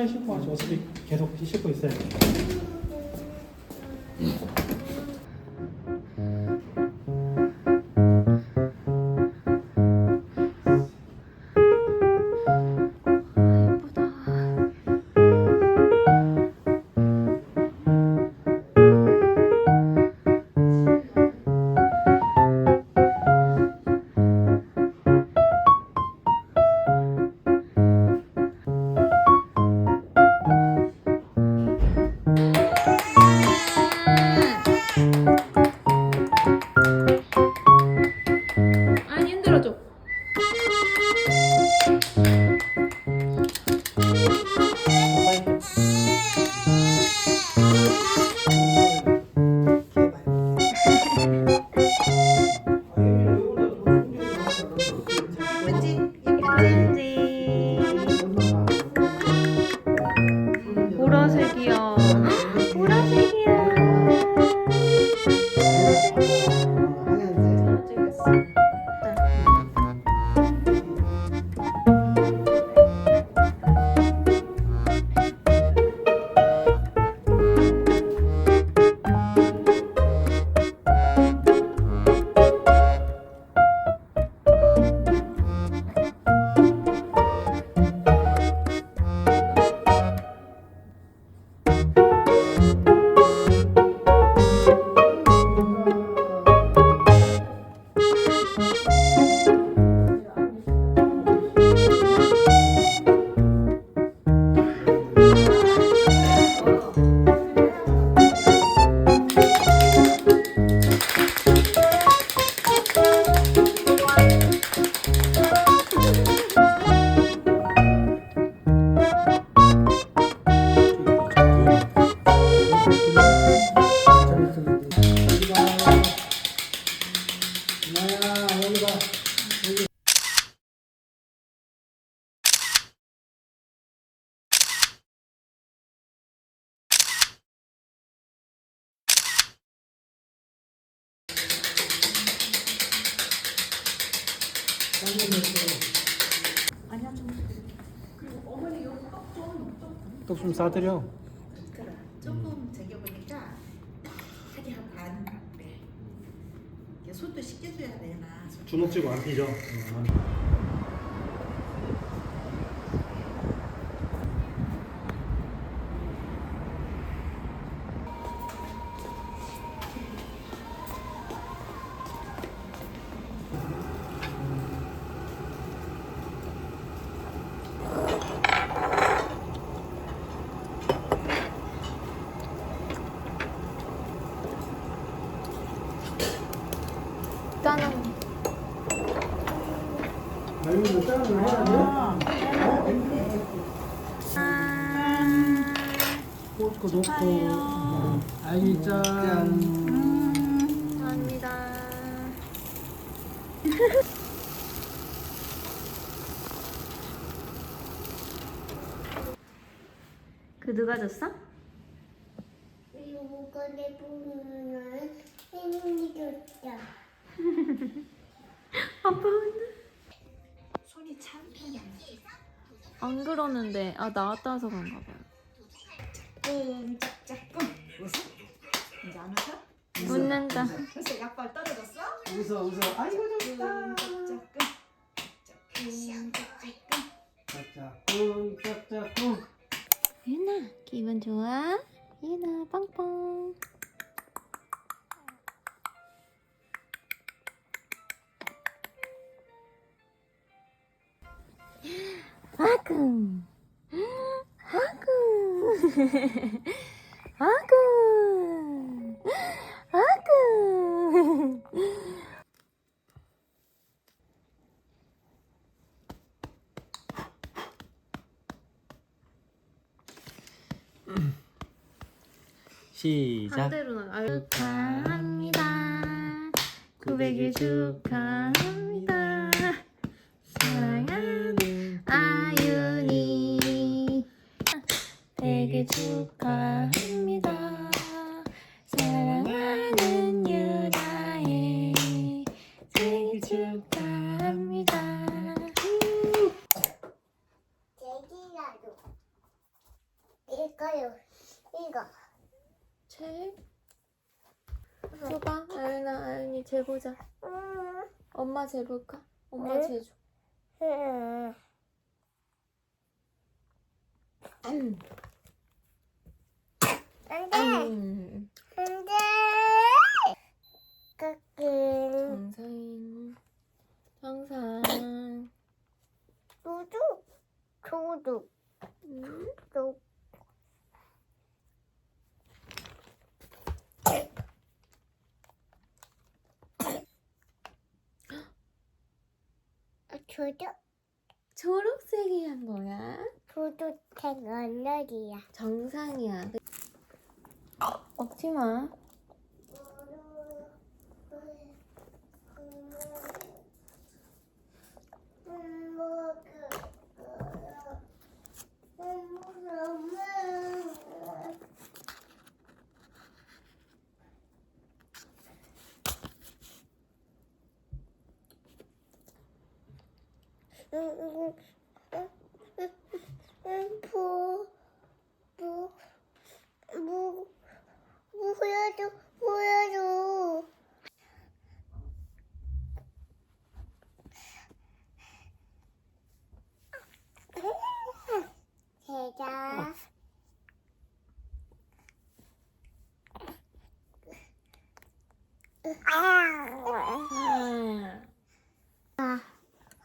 한 1층이나? 아니 저희 차에 싣고 가죠. 어차피 계속 싣고 있어요. 아니 좀 싸드려. 그래 조금 저기 보니까 하기 한 반. 네. 이게 손도 씻겨줘야 되나? 손- 주먹 쥐고 안 피죠. 짜는 아니면 짠을 해야 돼? 꽂고 놓고. 아이 짠. 감사합니다. 그 누가 줬어? 꺼내 보면은 혜민이 줬다. 아빠 혼자. 손이 참 편해. 안 그러는데 아 나왔다 와서 그런가 봐요. 끔짝짝 끔. 웃어? 이제 안 웃어? 웃는다. 벌써 약발 떨어졌어? 웃어, 웃어. 아이고, 좋다. 끔짝짝 끔. 끔짝짝 끔. 짝짝꿍, 짝짝꿍. 유나 기분 좋아? 유나 빵빵. 아금 아금 아금 시작. 반대로 나. 아유. 축하합니다. 900일 축하합니다. 사랑하는 아윤이 되게 축하합니다. 사랑하는 유나의 생일 축하합니다. 제기 재보자. 엄마 재볼까? 엄마 응? 재줘. 음. 안돼 음. 안돼 끄끄 정상. 정상. 도둑 도둑 음. 도둑 도둑 초록색이야 뭐야? 도둑탱 언덕이야 정상이야. 먹지 마. 보, 보, 보, 보여줘, 보여줘. 제자. 아.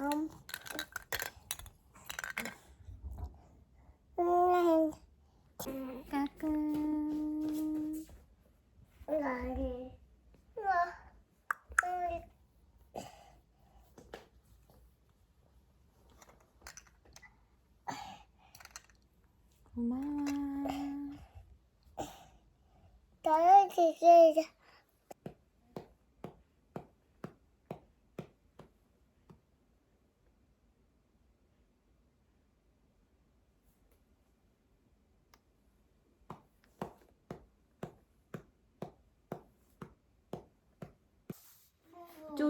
음. 음. 까꿍. 나를. 우와. 음. 고마워. 나는 진짜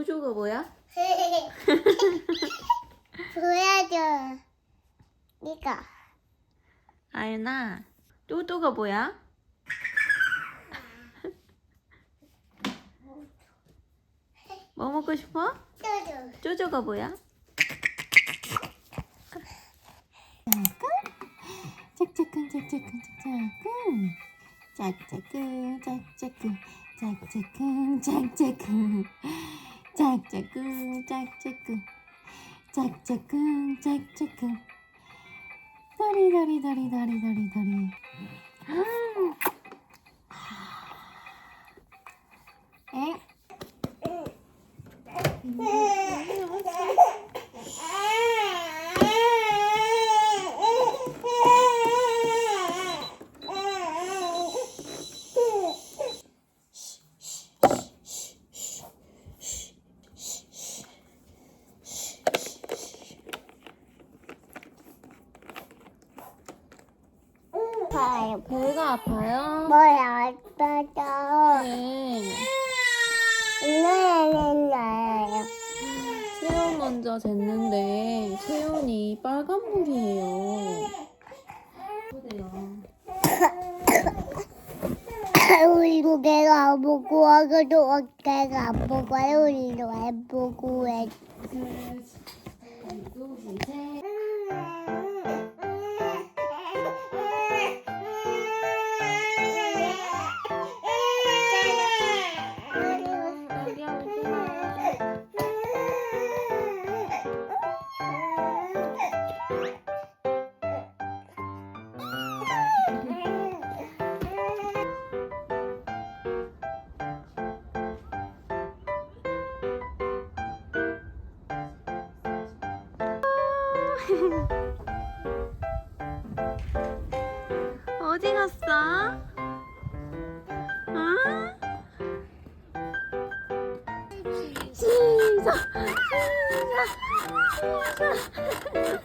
쪼쪼가 뭐야? 보여줘. 니가. 아연아. 쪼쪼가 뭐야? 뭐 먹고 싶어? 뜯어. 쪼쪼가 뭐야? 짝짝꿍 짝짝꿍 짝짝꿍 짝짝꿍 짝짝꿍 짝짝꿍 짝짝꿍 チャッチャ、チャッチャ。チャッチャ、チャッチャくド。どりどりどりどりどりどり。 저도 어깨가 아프고 얼굴도 아프고 왜 어디 갔어? 응? 시작! 시작! 시작!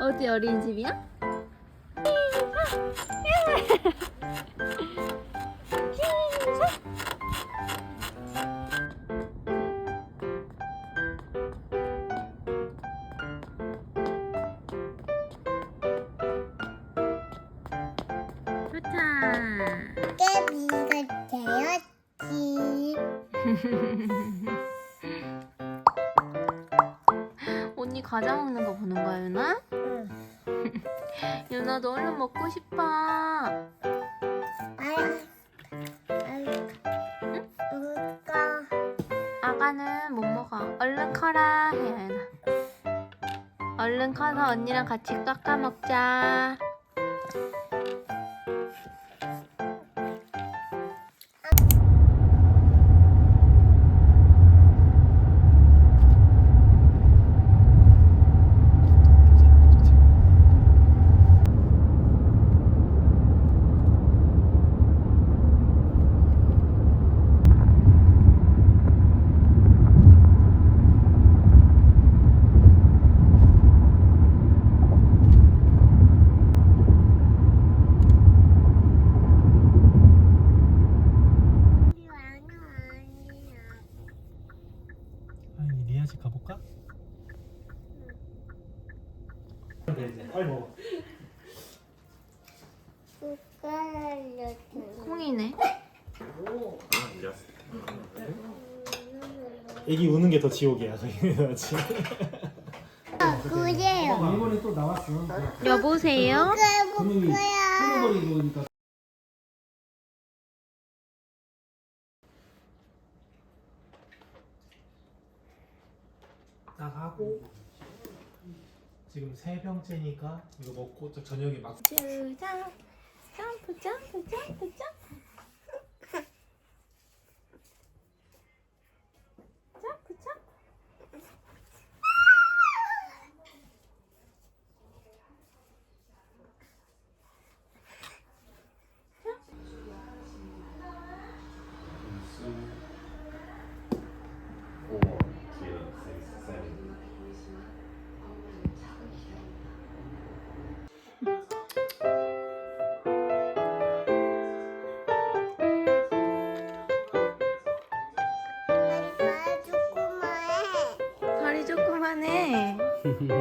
어디 어린이집이야? 시작! 좋다. 과자 먹는 거 보는 거야 유나? 응. 유나도 얼른 먹고 싶어. 아야. 아가는 못 먹어. 얼른 커라 해야 유나. 얼른 커서 언니랑 같이 깎아 먹자. 네, 이제 빨리 먹어. 콩이네. 애기 우는 게 더 지옥이야. 그래요. 그래요. 이번에 또 나왔어. 여보세요? 끊어버리고. 나가고 지금 세 병째니까 이거 먹고 저 저녁에 막 주자. 점프 점프 점프. 점프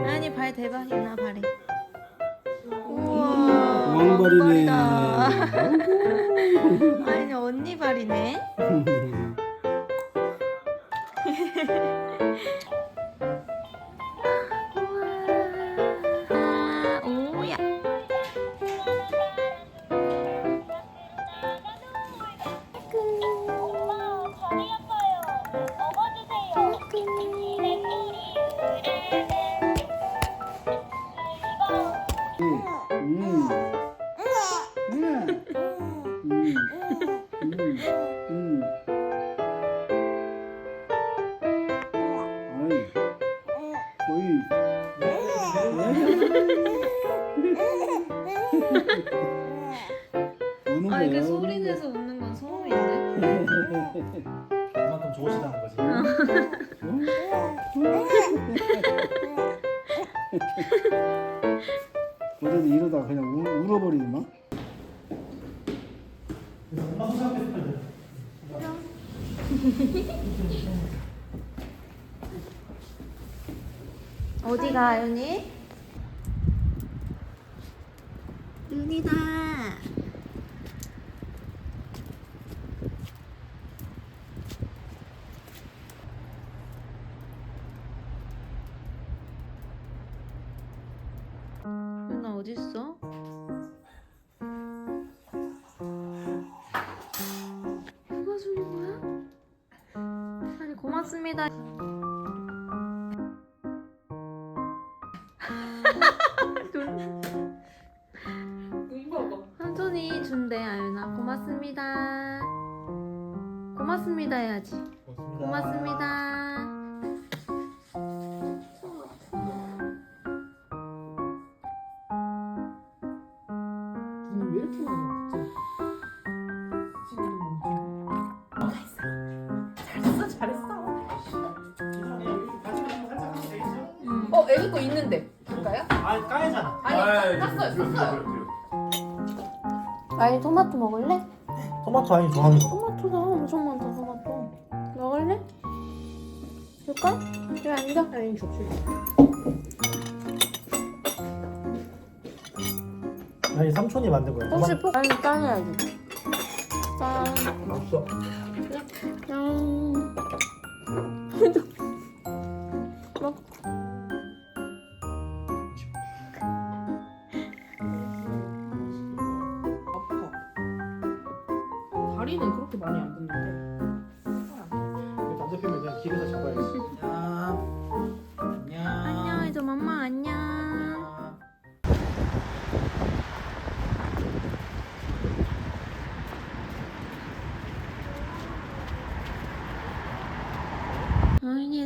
아니 발 대박이나 발이. 우와. 왕발이네. 아니 언니 발이네. 그만큼 좋으시다는 거지. 어제도 이러다가 그냥 울, 울어버리네 막. 어디가 윤이? 윤이다. 고맙습니다. 삼촌이 준대 아윤아. 고맙습니다. 고맙습니다 해야지. 고맙습니다. 왜 아니 토마토 먹을래? 토마토 아니 좋아하는 거. 토마토가 엄청 많다 토마토 먹을래? 줄까? 여기 앉아 아니 좋지 아니 삼촌이 만든 거야. 혹시 포... 아니 짠해야지 짠 없어. 짠.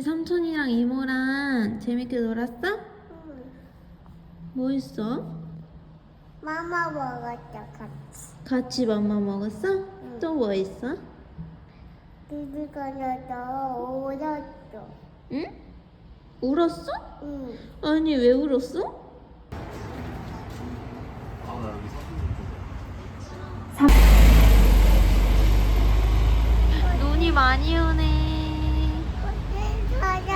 삼촌이랑 이모랑 재밌게 놀았어? 뭐 했어? 마마 먹었다 같이. 같이 맘마 먹었어? 또 뭐 했어? 비비가나도 울었어. 응? 울었어? 응. 아니 왜 울었어? 눈이 많이 오네.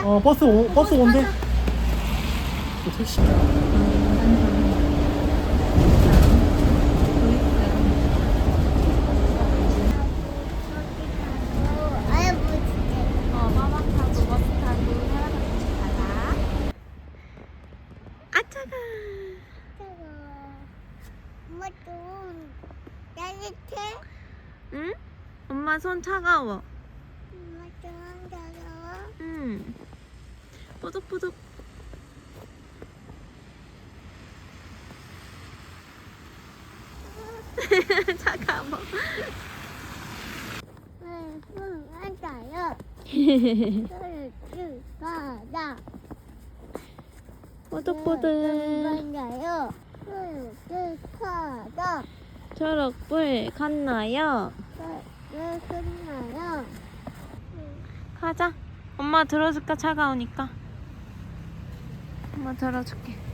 어 버스 오, 버스 온대. 또 택시. 아이 무지. 어, 빠방 타고 버스 타고 해와서 같이 가자. 아 차가. 엄마 좀 따뜻해? 응? 엄마 손 차가워. 엄마 좀 따가워? 응. 뽀득뽀득. 차가워. 응, 응, 앉아요. 가자. 뽀득뽀득. 응, 가자. 초록불 갔나요? 응, 응, 끝나요. 가자. 엄마 들어줄까 차가우니까. 엄마 들어줄게.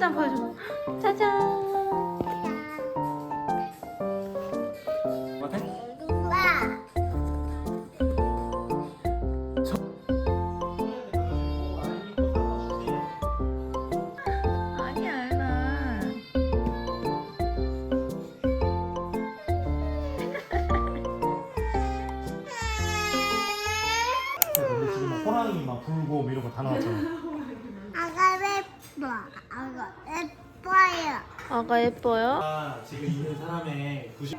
짜잔 보여줘. 짜잔. 아가 예뻐요? 아, 지금 있는 사람의 90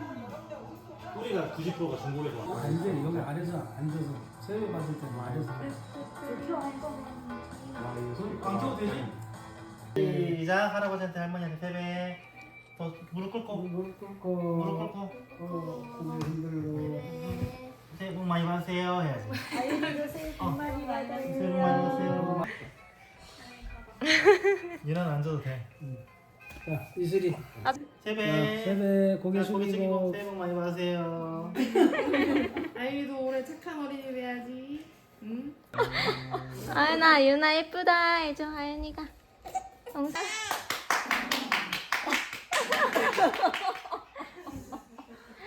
뿌리가 90%가 중국에서 왔어. 안 돼. 여기 아래서 앉아서 새우 봤을 때 아래서. 광쳐도 되지? 시작. 할아버지한테 할머니한테 세배. 더 무릎 꿇고. 무릎 꿇고. 무릎 꿇고. 어, 고개 흔들고. 새해 복 많이 받으세요. 해야지. 새해 복 많이 받으세요. 새해 복 많이 받으세요. 유나는 앉아도 돼 자 이슬이 세배 자, 세배 고개 자, 고개 숙이고 숙이고 새해 복 많이 받으세요 아이도 올해 착한 어린이 돼야지. 응? 아연아, 유나 예쁘다 해줘, 아연이가. 영상.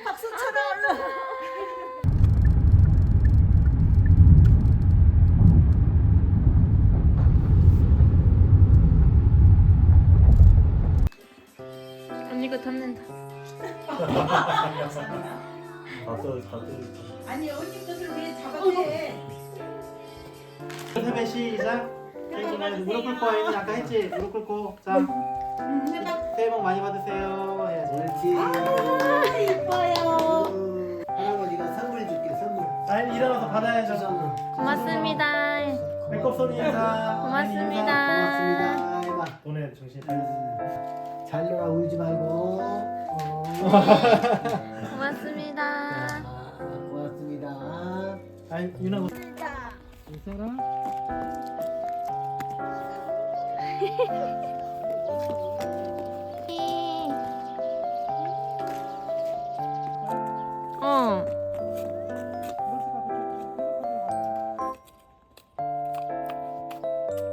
박수 쳐라 얼른. 박수 박수 아니 언니 것을 왜 잡아대? 세배 시작. 많이 무릎 꿇고 아연이 아까 했지? 무릎 꿇고. 자. 새해 복 많이 받으세요. 해야지 옳지. 아 이뻐요. 할아버지가 선물 줄게 선물. 아연이 일어나서 받아야죠 선물. 고맙습니다. 배꼽 소리 인사 고맙습니다. 고맙습니다. 해봐 오늘 정신 차렸습니다 잘 놀아 울지 말고 어. 고맙습니다. 아니 유나 너 있어라 어.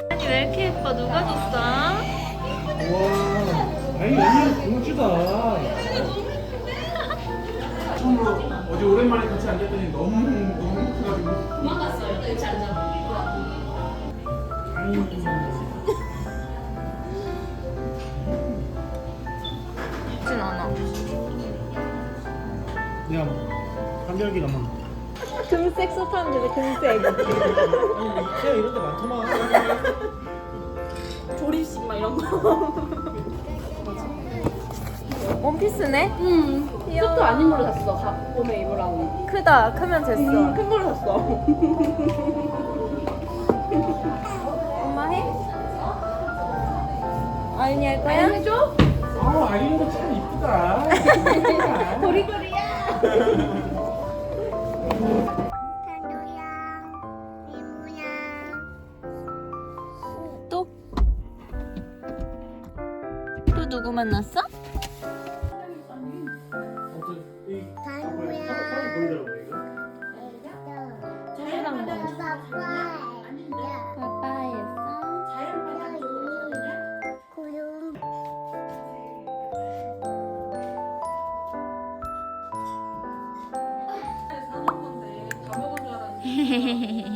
아니 왜 이렇게 예뻐? 누가 줬어? 와 아니 언니 공주다 한별기가 막 금색 소파는 되게 금색. 아니 이케아 이런 데 많더만 조립식 막 이런 거. 원피스네? 응. 수트 안 입으러 샀어. 가, 봄에 입으라고. 크다. 크면 됐어. 응, 큰 걸로 샀어. 엄마 해? 아윤이 할 거야? 해줘? 아 아이유도 참 이쁘다 도리도리야. 탄도양, 이모양. 또? 또 누구 만났어? 다 먹은 줄 알았는데.